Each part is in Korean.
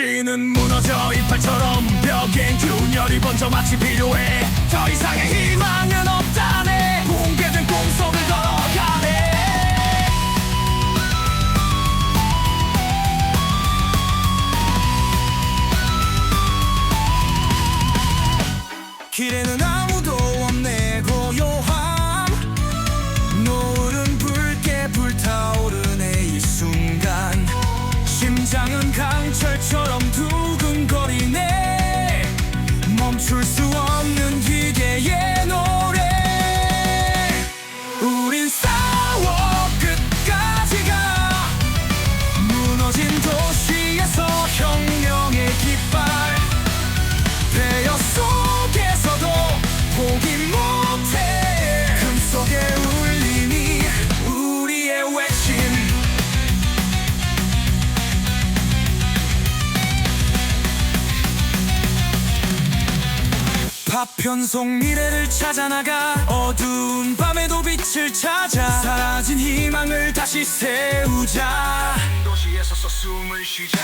도시는 무너져 이빨처럼 벽엔 균열이 번져 마치 필요해. 더 이상의 희망은 없다네. 붕괴된 꿈 속을 걸어가네. 길에는 강철처럼 파편 속 미래를 찾아 나가 어두운 밤에도 빛을 찾아 사라진 희망을 다시 세우자. 도시에서 숨을 쉬자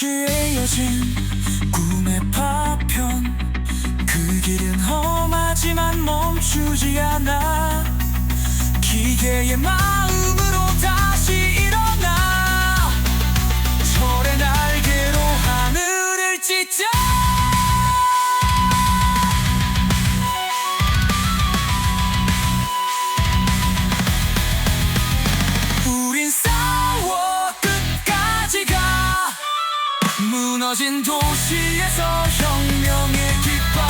손에 쥐어진 꿈의 파편. 그 길은 험하지만 멈추지 않아. 기계의 마음 무너진 도시에서 혁명의 깃발